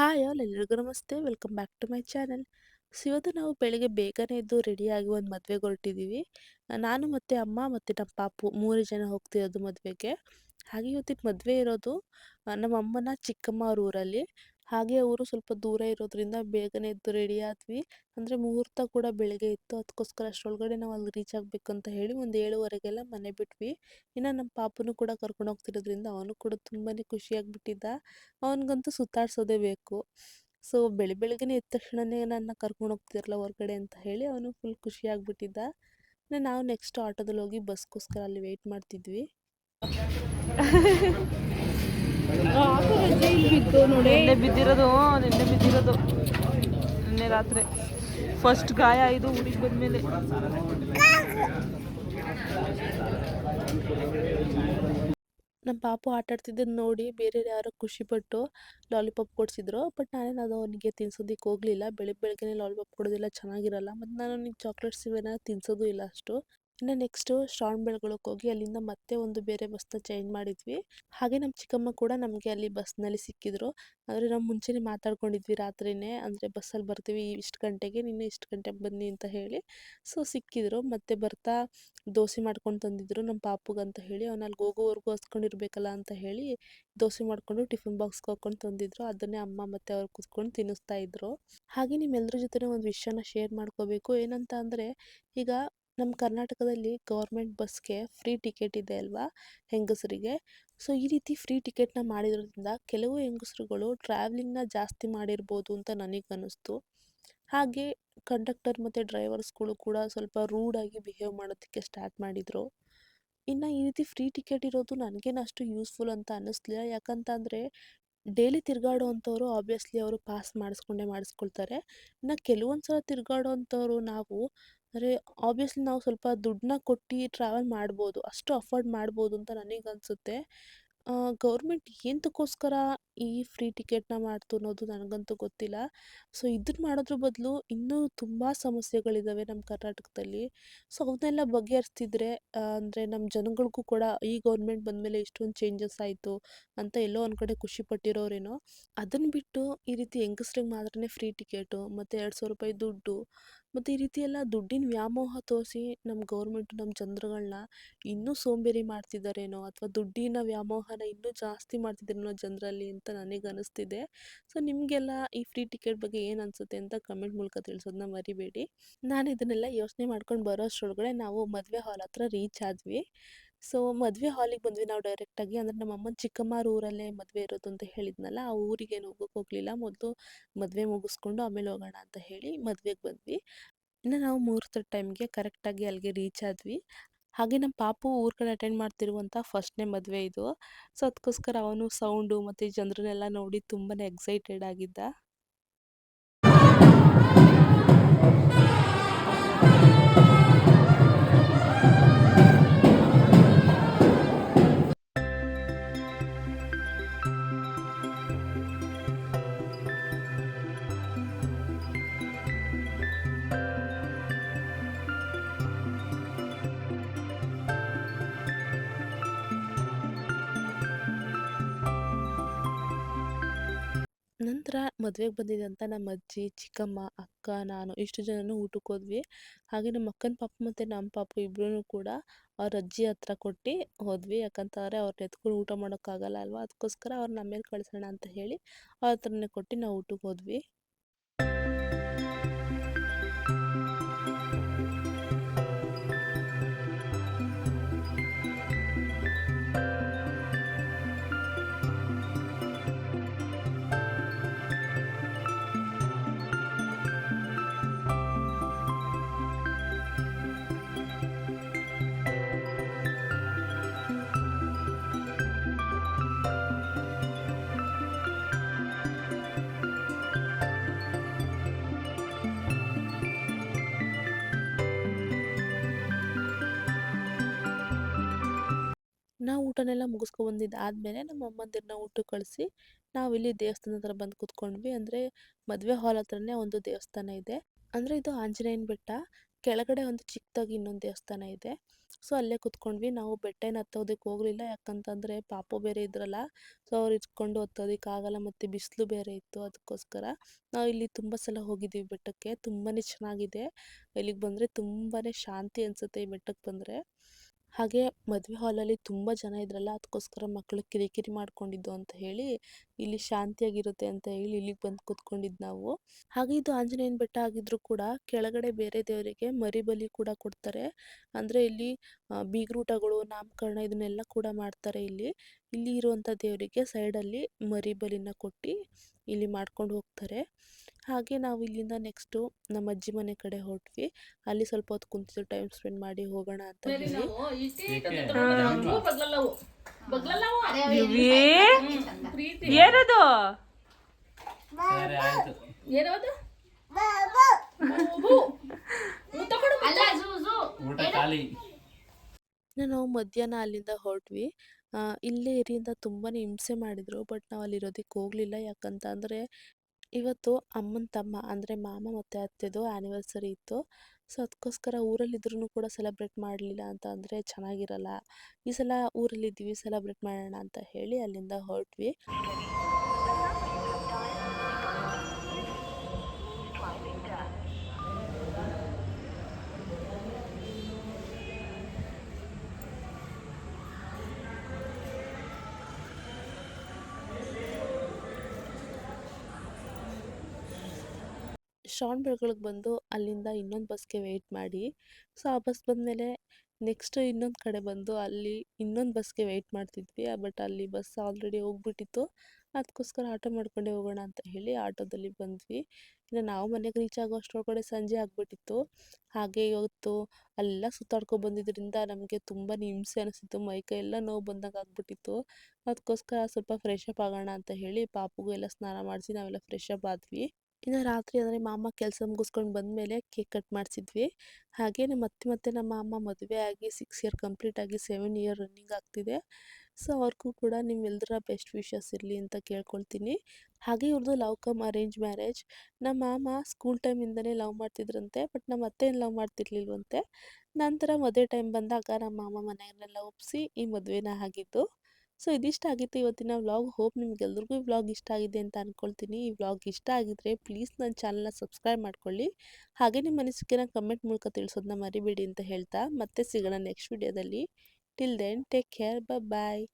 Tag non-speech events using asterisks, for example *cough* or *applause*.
Hi all ಎಲ್ರಿಗೂ ನಮಸ್ತೆ. Welcome back to my channel. So ನಾವು ಬೆಳಿಗ್ಗೆ ಬೇಗನೆ ಎದ್ದು ರೆಡಿಯಾಗಿ ಒಂದು ಮದುವೆಗೆ ಹೊರಟಿದ್ದೀವಿ ನಾನು ಮತ್ತು ಅಮ್ಮ ಮತ್ತು ನಮ್ಮ ಪಾಪು ಮೂರು ಜನ ಹೋಗ್ತಿರೋದು ಮದುವೆಗೆ. ಹಾಗೆ ಇವತ್ತಿನ ಮದುವೆ ಇರೋದು ನಮ್ಮ ಅಮ್ಮನ ಚಿಕ್ಕಮ್ಮ ಅವ್ರ ಊರಲ್ಲಿ. ಹಾಗೆ ಅವರು ಸ್ವಲ್ಪ ದೂರ ಇರೋದ್ರಿಂದ ಬೇಗನೆ ಎದ್ದು ರೆಡಿ ಆದ್ವಿ. ಅಂದರೆ ಮುಹೂರ್ತ ಕೂಡ ಬೆಳಗ್ಗೆ ಇತ್ತು. ಅದಕ್ಕೋಸ್ಕರ ಅಷ್ಟರೊಳಗಡೆ ನಾವು ಅಲ್ಲಿ ರೀಚ್ ಆಗಬೇಕು ಅಂತ ಹೇಳಿ ಒಂದು ಏಳುವರೆಗೆಲ್ಲ ಮನೆ ಬಿಟ್ವಿ. ಇನ್ನು ನಮ್ಮ ಪಾಪನೂ ಕೂಡ ಕರ್ಕೊಂಡು ಹೋಗ್ತಿರೋದ್ರಿಂದ ಅವನು ಕೂಡ ತುಂಬಾ ಖುಷಿಯಾಗಿಬಿಟ್ಟಿದ್ದ. ಅವನಿಗಂತೂ ಸುತ್ತಾಡ್ಸೋದೇ ಬೇಕು. ಸೊ ಬೆಳಿ ಬೆಳಗ್ಗೆನೆ ಎದ್ದ ತಕ್ಷಣನೇ ನನ್ನ ಕರ್ಕೊಂಡು ಹೋಗ್ತಿರಲ್ಲ ಹೊರಗಡೆ ಅಂತ ಹೇಳಿ ಅವನು ಫುಲ್ ಖುಷಿಯಾಗಿಬಿಟ್ಟಿದ್ದ. ನಾವು ನೆಕ್ಸ್ಟ್ ಆಟೋದಲ್ಲಿ ಹೋಗಿ ಬಸ್ಗೋಸ್ಕರ ಅಲ್ಲಿ ವೆಯ್ಟ್ ಮಾಡ್ತಿದ್ವಿ. *laughs* ನಿನ್ನೆ ಬಿದ್ದಿರೋದು ನಿನ್ನೆ ಬಿದ್ದಿರೋದು. ನಿನ್ನೆ ರಾತ್ರಿ. ಫಸ್ಟ್ ಗಾಯ ಇದು ಊರಿಗೆ ಬಂದ್ಮೇಲೆ. ನಮ್ಮ ಪಾಪು ಆಟ ಆಡ್ತಿದ್ದನ್ನು ನೋಡಿ ಬೇರೆ ಯಾರೋ ಖುಷಿಪಟ್ಟು ಲಾಲಿಪಾಪ್ ಕೊಡಿಸಿದ್ರು. ಬಟ್ ನಾನೇನು ಅದು ಅವನಿಗೆ ತಿನ್ಸೋದಕ್ಕೆ ಹೋಗಲಿಲ್ಲ. ಬೆಳಗ್ಗೆ ಬೆಳಗ್ಗೆನೇ ಲಾಲಿಪಾಪ್ ಕೊಡೋದಿಲ್ಲ, ಚೆನ್ನಾಗಿರಲ್ಲ. ಮತ್ತು ನಾನು ಅವನಿಗೆ ಚಾಕ್ಲೇಟ್ಸ್ ಇವೆಲ್ಲ ತಿನ್ಸೋದು ಇಲ್ಲ ಅಷ್ಟು. ಇನ್ನು ನೆಕ್ಸ್ಟು ಶ್ರಾವಣ ಬೆಳಗೊಳಕ್ಕೆ ಹೋಗಿ ಅಲ್ಲಿಂದ ಮತ್ತೆ ಒಂದು ಬೇರೆ ಬಸ್ನ ಚೇಂಜ್ ಮಾಡಿದ್ವಿ. ಹಾಗೆ ನಮ್ಮ ಚಿಕ್ಕಮ್ಮ ಕೂಡ ನಮಗೆ ಅಲ್ಲಿ ಬಸ್ನಲ್ಲಿ ಸಿಕ್ಕಿದ್ರು. ಆದರೆ ನಾವು ಮುಂಚೆನೇ ಮಾತಾಡ್ಕೊಂಡಿದ್ವಿ ರಾತ್ರಿನೇ. ಅಂದರೆ ಬಸ್ಸಲ್ಲಿ ಬರ್ತೀವಿ ಇಷ್ಟು ಗಂಟೆಗೆ, ನೀನು ಇಷ್ಟು ಗಂಟೆಗೆ ಬನ್ನಿ ಅಂತ ಹೇಳಿ. ಸೊ, ಸಿಕ್ಕಿದ್ರು. ಮತ್ತೆ ಬರ್ತಾ ದೋಸೆ ಮಾಡ್ಕೊಂಡು ತಂದಿದ್ರು ನಮ್ಮ ಪಾಪುಗಂತ ಹೇಳಿ. ಅವ್ನು ಅಲ್ಲಿ ಹೋಗೋವರೆಗೂ ಹಸ್ಕೊಂಡಿರ್ಬೇಕಲ್ಲ ಅಂತ ಹೇಳಿ ದೋಸೆ ಮಾಡಿಕೊಂಡು ಟಿಫಿನ್ ಬಾಕ್ಸ್ಗೆ ಹಾಕೊಂಡು ತಂದಿದ್ರು. ಅದನ್ನೇ ಅಮ್ಮ ಮತ್ತೆ ಅವ್ರು ಕೂತ್ಕೊಂಡು ತಿನ್ನಿಸ್ತಾ ಇದ್ರು. ಹಾಗೆ ನಿಮ್ಮೆಲ್ಲರ ಜೊತೆ ಒಂದು ವಿಷಯನ ಶೇರ್ ಮಾಡ್ಕೋಬೇಕು. ಏನಂತ ಅಂದರೆ ಈಗ ನಮ್ಮ ಕರ್ನಾಟಕದಲ್ಲಿ ಗೌರ್ಮೆಂಟ್ ಬಸ್ಗೆ ಫ್ರೀ ಟಿಕೆಟ್ ಇದೆ ಅಲ್ವಾ ಹೆಂಗಸರಿಗೆ? ಸೊ, ಈ ರೀತಿ ಫ್ರೀ ಟಿಕೆಟ್ನ ಮಾಡಿರೋದ್ರಿಂದ ಕೆಲವು ಹೆಂಗಸರುಗಳು ಟ್ರಾವೆಲಿಂಗ್ನ ಜಾಸ್ತಿ ಮಾಡಿರ್ಬೋದು ಅಂತ ನನಗೆ ಅನ್ನಿಸ್ತು ಹಾಗೆ ಕಂಡಕ್ಟರ್ ಮತ್ತು ಡ್ರೈವರ್ಸ್ಗಳು ಕೂಡ ಸ್ವಲ್ಪ ರೂಡಾಗಿ ಬಿಹೇವ್ ಮಾಡೋದಕ್ಕೆ ಸ್ಟಾರ್ಟ್ ಮಾಡಿದರು. ಇನ್ನು ಈ ರೀತಿ ಫ್ರೀ ಟಿಕೆಟ್ ಇರೋದು ನನಗೇನು ಅಷ್ಟು ಯೂಸ್ಫುಲ್ ಅಂತ ಅನ್ನಿಸ್ಲಿಲ್ಲ. ಯಾಕಂತಂದರೆ ಡೈಲಿ ತಿರುಗಾಡೋ ಅಂಥವ್ರು ಆಬ್ವಿಯಸ್ಲಿ ಅವರು ಪಾಸ್ ಮಾಡಿಸ್ಕೊಂಡೇ ಮಾಡಿಸ್ಕೊಳ್ತಾರೆ. ಇನ್ನು ಕೆಲವೊಂದು ಸಲ ತಿರುಗಾಡೋ ಅಂಥವ್ರು ನಾವು ಅಂದರೆ ಆಬ್ವಿಯಸ್ಲಿ ನಾವು ಸ್ವಲ್ಪ ದುಡ್ಡನ್ನ ಕೊಟ್ಟು ಟ್ರಾವೆಲ್ ಮಾಡ್ಬೋದು, ಅಷ್ಟು ಅಫೋರ್ಡ್ ಮಾಡ್ಬೋದು ಅಂತ ನನಗನ್ಸುತ್ತೆ ಗೌರ್ಮೆಂಟ್ ಏನಕ್ಕೋಸ್ಕರ ಈ ಫ್ರೀ ಟಿಕೆಟ್ನ ಮಾಡ್ತು ಅನ್ನೋದು ನನಗಂತೂ ಗೊತ್ತಿಲ್ಲ. ಸೊ ಇದನ್ನ ಮಾಡೋದ್ರ ಬದಲು ಇನ್ನೂ ತುಂಬ ಸಮಸ್ಯೆಗಳಿದ್ದಾವೆ ನಮ್ಮ ಕರ್ನಾಟಕದಲ್ಲಿ. ಸೊ ಅವನ್ನೆಲ್ಲ ಬಗೆಹರಿಸ್ತಿದ್ರೆ ಅಂದರೆ ನಮ್ಮ ಜನಗಳಿಗೂ ಕೂಡ ಈ ಗೌರ್ಮೆಂಟ್ ಬಂದಮೇಲೆ ಇಷ್ಟೊಂದು ಚೇಂಜಸ್ ಆಯಿತು ಅಂತ ಎಲ್ಲೋ ಒಂದು ಕಡೆ ಖುಷಿ ಪಟ್ಟಿರೋರೇನೋ. ಅದನ್ನು ಬಿಟ್ಟು ಈ ರೀತಿ ಹೆಂಗಸ್ರಿಗೆ ಮಾತ್ರನೇ ಫ್ರೀ ಟಿಕೆಟು ಮತ್ತು ಎರಡು ಸಾವಿರ ರೂಪಾಯಿ ದುಡ್ಡು ಮತ್ತು ಈ ರೀತಿ ಎಲ್ಲ ದುಡ್ಡಿನ ವ್ಯಾಮೋಹ ತೋರಿಸಿ ನಮ್ಮ ಗೌರ್ಮೆಂಟು ನಮ್ಮ ಜನರುಗಳನ್ನ ಇನ್ನೂ ಸೋಂಬೇರಿ ಮಾಡ್ತಿದ್ದಾರೇನೋ ಅಥವಾ ದುಡ್ಡಿನ ವ್ಯಾಮೋಹನ ಇನ್ನೂ ಜಾಸ್ತಿ ಮಾಡ್ತಿದ್ದಾರೇನೋ ಜನರಲ್ಲಿ ಅಂತ ನನಗೆ ಅನಿಸ್ತಿದೆ. ಸೊ, ನಿಮಗೆಲ್ಲ ಈ ಫ್ರೀ ಟಿಕೆಟ್ ಬಗ್ಗೆ ಏನು ಅನಿಸುತ್ತೆ ಅಂತ ಕಮೆಂಟ್ ಮೂಲಕ ತಿಳಿಸೋದನ್ನ ಮರಿಬೇಡಿ. ನಾನು ಇದನ್ನೆಲ್ಲ ಯೋಚನೆ ಮಾಡ್ಕೊಂಡು ಬರೋ ಅಷ್ಟರೊಳಗಡೆ ನಾವು ಮದುವೆ ಹಾಲ್ ಹತ್ರ ರೀಚ್ ಆದ್ವಿ ಸೊ, ಮದುವೆ ಹಾಲಿಗೆ ಬಂದ್ವಿ ನಾವು ಡೈರೆಕ್ಟಾಗಿ. ಅಂದರೆ ನಮ್ಮ ಅಮ್ಮನ ಚಿಕ್ಕಮ್ಮರ ಊರಲ್ಲೇ ಮದುವೆ ಇರೋದು ಅಂತ ಹೇಳಿದ್ನಲ್ಲ, ಆ ಊರಿಗೆ ಹೋಗೋಕೆ ಹೋಗಲಿಲ್ಲ. ಮೊದಲು ಮದುವೆ ಮುಗಿಸ್ಕೊಂಡು ಆಮೇಲೆ ಹೋಗೋಣ ಅಂತ ಹೇಳಿ ಮದುವೆಗೆ ಬಂದ್ವಿ. ಇನ್ನು ನಾವು ಮುಹೂರ್ತದ ಟೈಮ್ಗೆ ಕರೆಕ್ಟಾಗಿ ಅಲ್ಲಿಗೆ ರೀಚ್ ಆದ್ವಿ. ಹಾಗೆ ನಮ್ಮ ಪಾಪು ಊರ ಕಡೆ ಅಟೆಂಡ್ ಮಾಡ್ತಿರುವಂಥ ಫಸ್ಟ್ನೇ ಮದುವೆ ಇದು. ಸೊ ಅದಕ್ಕೋಸ್ಕರ ಅವನು ಸೌಂಡು ಮತ್ತು ಜನರನ್ನೆಲ್ಲ ನೋಡಿ ತುಂಬಾ ಎಕ್ಸೈಟೆಡ್ ಆಗಿದ್ದ. ನಂತರ ಮದುವೆಗೆ ಬಂದಿದ್ದಂಥ ನಮ್ಮ ಅಜ್ಜಿ, ಚಿಕ್ಕಮ್ಮ, ಅಕ್ಕ, ನಾನು ಇಷ್ಟು ಜನನು ಊಟಕ್ಕೆ ಹೋದ್ವಿ. ಹಾಗೆ ನಮ್ಮ ಅಕ್ಕನ ಪಾಪು ಮತ್ತು ನಮ್ಮ ಪಾಪು ಇಬ್ಬರೂ ಕೂಡ ಅವ್ರ ಅಜ್ಜಿ ಹತ್ರ ಕೊಟ್ಟು ಹೋದ್ವಿ. ಯಾಕಂತಂದರೆ ಅವ್ರನ್ನ ಎತ್ಕೊಂಡು ಊಟ ಮಾಡೋಕ್ಕಾಗಲ್ಲ ಅಲ್ವಾ? ಅದಕ್ಕೋಸ್ಕರ ಅವ್ರನ್ನ ಮೇಲೆ ಕಳಿಸೋಣ ಅಂತ ಹೇಳಿ ಅವ್ರ ಹತ್ರನೇ ಕೊಟ್ಟು ನಾವು ಊಟಕ್ಕೆ ಹೋದ್ವಿ. ನಾವು ಊಟನೆಲ್ಲ ಮುಗಿಸ್ಕೊ ಬಂದಿದ್ದು ಆದಮೇಲೆ ನಮ್ಮ ಅಮ್ಮಂದಿರನ್ನ ಊಟಕ್ಕೆ ಕಳಿಸಿ ನಾವಿಲ್ಲಿ ದೇವಸ್ಥಾನ ಹತ್ರ ಬಂದು ಕೂತ್ಕೊಂಡ್ವಿ. ಅಂದರೆ ಮದುವೆ ಹಾಲ್ ಹತ್ರನೇ ಒಂದು ದೇವಸ್ಥಾನ ಇದೆ. ಅಂದರೆ ಇದು ಆಂಜನೇಯನ ಬೆಟ್ಟ. ಕೆಳಗಡೆ ಒಂದು ಚಿಕ್ಕದಾಗಿ ಇನ್ನೊಂದು ದೇವಸ್ಥಾನ ಇದೆ. ಸೊ ಅಲ್ಲೇ ಕುತ್ಕೊಂಡ್ವಿ. ನಾವು ಬೆಟ್ಟ ಏನು ಹತ್ತೋದಕ್ಕೆ ಹೋಗಲಿಲ್ಲ. ಯಾಕಂತಂದರೆ ಪಾಪು ಬೇರೆ ಇದ್ರಲ್ಲ. ಸೊ ಅವ್ರು ಇಟ್ಕೊಂಡು ಹತ್ತೋದಕ್ಕೆ ಆಗಲ್ಲ ಮತ್ತು ಬಿಸಿಲು ಬೇರೆ ಇತ್ತು ಅದಕ್ಕೋಸ್ಕರ ನಾವು ಇಲ್ಲಿ ತುಂಬ ಸಲ ಹೋಗಿದ್ದೀವಿ ಬೆಟ್ಟಕ್ಕೆ. ತುಂಬಾ ಚೆನ್ನಾಗಿದೆ. ಇಲ್ಲಿಗೆ ಬಂದರೆ ತುಂಬಾ ಶಾಂತಿ ಅನಿಸುತ್ತೆ ಈ ಬೆಟ್ಟಕ್ಕೆ ಬಂದರೆ. ಹಾಗೆ ಮದುವೆ ಹಾಲಲ್ಲಿ ತುಂಬ ಜನ ಇದ್ರಲ್ಲ ಅದಕ್ಕೋಸ್ಕರ ಮಕ್ಕಳು ಕಿರಿಕಿರಿ ಮಾಡ್ಕೊಂಡಿದ್ದು ಅಂತ ಹೇಳಿ, ಇಲ್ಲಿ ಶಾಂತಿಯಾಗಿರುತ್ತೆ ಅಂತ ಹೇಳಿ ಇಲ್ಲಿಗೆ ಬಂದು ಕೂತ್ಕೊಂಡಿದ್ದು ನಾವು. ಹಾಗೆ ಇದು ಆಂಜನೇಯನ ಬೆಟ್ಟ ಆಗಿದ್ರೂ ಕೂಡ ಕೆಳಗಡೆ ಬೇರೆ ದೇವರಿಗೆ ಮರಿ ಬಲಿ ಕೂಡ ಕೊಡ್ತಾರೆ. ಅಂದರೆ ಇಲ್ಲಿ ಬೀಗ್ರೂಟಗಳು, ನಾಮಕರಣ ಇದನ್ನೆಲ್ಲ ಕೂಡ ಮಾಡ್ತಾರೆ ಇಲ್ಲಿ. ಇಲ್ಲಿ ಇರುವಂಥ ದೇವರಿಗೆ ಸೈಡಲ್ಲಿ ಮರಿ ಬಲಿನ ಕೊಟ್ಟು ಇಲ್ಲಿ ಮಾಡ್ಕೊಂಡು ಹೋಗ್ತಾರೆ. ಹಾಗೆ ನಾವು ಇಲ್ಲಿಂದ ನೆಕ್ಸ್ಟು ನಮ್ಮ ಅಜ್ಜಿ ಮನೆ ಕಡೆ ಹೊರಟ್ವಿ. ಅಲ್ಲಿ ಸ್ವಲ್ಪ ಹೊತ್ತು ಕುಂತಿದ್ದು ಟೈಮ್ ಸ್ಪೆಂಡ್ ಮಾಡಿ ಹೋಗೋಣ ಅಂತ ಹೇಳಿ. ಏನದು? ನಾವು ಮಧ್ಯಾಹ್ನ ಅಲ್ಲಿಂದ ಹೊರಟ್ವಿ. ಇಲ್ಲೇ ಏರಿಯಿಂದ ತುಂಬಾ ಹಿಂಸೆ ಮಾಡಿದ್ರು ಬಟ್ ನಾವು ಅಲ್ಲಿರೋದಕ್ಕೆ ಹೋಗಲಿಲ್ಲ. ಯಾಕಂತ ಅಂದರೆ ಇವತ್ತು ಅಮ್ಮನ ತಮ್ಮ ಅಂದರೆ ಮಾಮ ಮತ್ತು ಅತ್ತೆದು ಆ್ಯನಿವರ್ಸರಿ ಇತ್ತು. ಸೊ ಅದಕ್ಕೋಸ್ಕರ ಊರಲ್ಲಿದ್ರೂ ಕೂಡ ಸೆಲೆಬ್ರೇಟ್ ಮಾಡಲಿಲ್ಲ ಅಂತ ಅಂದರೆ ಚೆನ್ನಾಗಿರಲ್ಲ. ಈ ಸಲ ಊರಲ್ಲಿದ್ದೀವಿ ಸೆಲೆಬ್ರೇಟ್ ಮಾಡೋಣ ಅಂತ ಹೇಳಿ ಅಲ್ಲಿಂದ ಹೊರಟ್ವಿ. ಶ್ರವಣ ಬಂದು ಅಲ್ಲಿಂದ ಇನ್ನೊಂದು ಬಸ್ಗೆ ವೆಯ್ಟ್ ಮಾಡಿ. ಸೊ, ಆ ಬಸ್ ಬಂದಮೇಲೆ ನೆಕ್ಸ್ಟ್ ಇನ್ನೊಂದು ಕಡೆ ಬಂದು ಅಲ್ಲಿ ಇನ್ನೊಂದು ಬಸ್ಗೆ ವೆಯ್ಟ್ ಮಾಡ್ತಿದ್ವಿ. ಬಟ್ ಅಲ್ಲಿ ಬಸ್ ಆಲ್ರೆಡಿ ಹೋಗ್ಬಿಟ್ಟಿತ್ತು. ಅದಕ್ಕೋಸ್ಕರ ಆಟೋ ಮಾಡ್ಕೊಂಡೇ ಹೋಗೋಣ ಅಂತ ಹೇಳಿ ಆಟೋದಲ್ಲಿ ಬಂದ್ವಿ. ಇನ್ನು ನಾವು ಮನೆಗೆ ರೀಚ್ ಆಗೋ ಅಷ್ಟರೊಳಗಡೆ ಸಂಜೆ ಆಗಿಬಿಟ್ಟಿತ್ತು. ಹಾಗೆ ಇವತ್ತು ಅಲ್ಲೆಲ್ಲ ಸುತ್ತಾಡ್ಕೊಂಡು ಬಂದಿದ್ದರಿಂದ ನಮಗೆ ತುಂಬಾ ಹಿಂಸೆ ಅನಿಸ್ತಿತ್ತು. ಮೈಕೈ ಎಲ್ಲ ನೋವು ಬಂದಂಗೆ ಆಗ್ಬಿಟ್ಟಿತ್ತು. ಅದಕ್ಕೋಸ್ಕರ ಸ್ವಲ್ಪ ಫ್ರೆಶ್ ಅಪ್ ಆಗೋಣ ಅಂತ ಹೇಳಿ ಪಾಪುಗೂ ಎಲ್ಲ ಸ್ನಾನ ಮಾಡಿಸಿ ನಾವೆಲ್ಲ ಫ್ರೆಶ್ ಅಪ್ ಆದ್ವಿ. ಇನ್ನು ರಾತ್ರಿ ಅಂದರೆ ಮಾಮ ಕೆಲಸ ಮುಗಿಸ್ಕೊಂಡು ಬಂದಮೇಲೆ ಕೇಕ್ ಕಟ್ ಮಾಡಿಸಿದ್ವಿ. ಹಾಗೆ ನಮ್ಮ ಮತ್ತೆ ಮತ್ತು ನಮ್ಮ ಅಮ್ಮ ಮದುವೆ ಆಗಿ ಸಿಕ್ಸ್ ಇಯರ್ ಕಂಪ್ಲೀಟ್ ಆಗಿ ಸೆವೆನ್ ಇಯರ್ ರನ್ನಿಂಗ್ ಆಗ್ತಿದೆ. ಸೊ ಅವ್ರಿಗೂ ಕೂಡ ನಿಮ್ಮೆಲ್ಲರ ಬೆಸ್ಟ್ ವಿಶಸ್ ಇರಲಿ ಅಂತ ಕೇಳ್ಕೊಳ್ತೀನಿ. ಹಾಗೆ ಇವ್ರದ್ದು ಲವ್ ಕಮ್ ಅರೇಂಜ್ ಮ್ಯಾರೇಜ್ ನಮ್ಮ ಮಾಮ ಸ್ಕೂಲ್ ಟೈಮಿಂದನೇ ಲವ್ ಮಾಡ್ತಿದ್ರಂತೆ ಬಟ್ ನಮ್ಮ ಅತ್ತೆ ಏನು ಲವ್ ಮಾಡ್ತಿರ್ಲಿಲ್ವಂತೆ. ನಂತರ ಮದುವೆ ಟೈಮ್ ಬಂದಾಗ ನಮ್ಮ ಮಾಮ ಮನೆಯನ್ನೆಲ್ಲ ಒಪ್ಪಿಸಿ ಈ ಮದುವೆನ ಆಗಿದ್ದು. ಸೊ, ಇದಿಷ್ಟ ಆಗಿತ್ತು ಇವತ್ತಿನ ವ್ಲಾಗ್. ಹೋಪ್ ನಿಮ್ಗೆಲ್ರಿಗೂ ಈ ವ್ಲಾಗ್ ಇಷ್ಟ ಆಗಿದೆ ಅಂತ ಅಂದ್ಕೊಳ್ತೀನಿ ಈ ವ್ಲಾಗ್ ಇಷ್ಟ ಆಗಿದ್ರೆ ಪ್ಲೀಸ್ ನನ್ನ ಚಾನಲ್ನ ಸಬ್ಸ್ಕ್ರೈಬ್ ಮಾಡ್ಕೊಳ್ಳಿ. ಹಾಗೆ ನಿಮ್ಮ ಅನಿಸಿಕೆನ ಕಮೆಂಟ್ ಮೂಲಕ ತಿಳಿಸೋದನ್ನ ಮರಿಬೇಡಿ ಅಂತ ಹೇಳ್ತಾ. ಮತ್ತೆ ಸಿಗೋಣ ನೆಕ್ಸ್ಟ್ ವಿಡಿಯೋದಲ್ಲಿ. Till then take care bye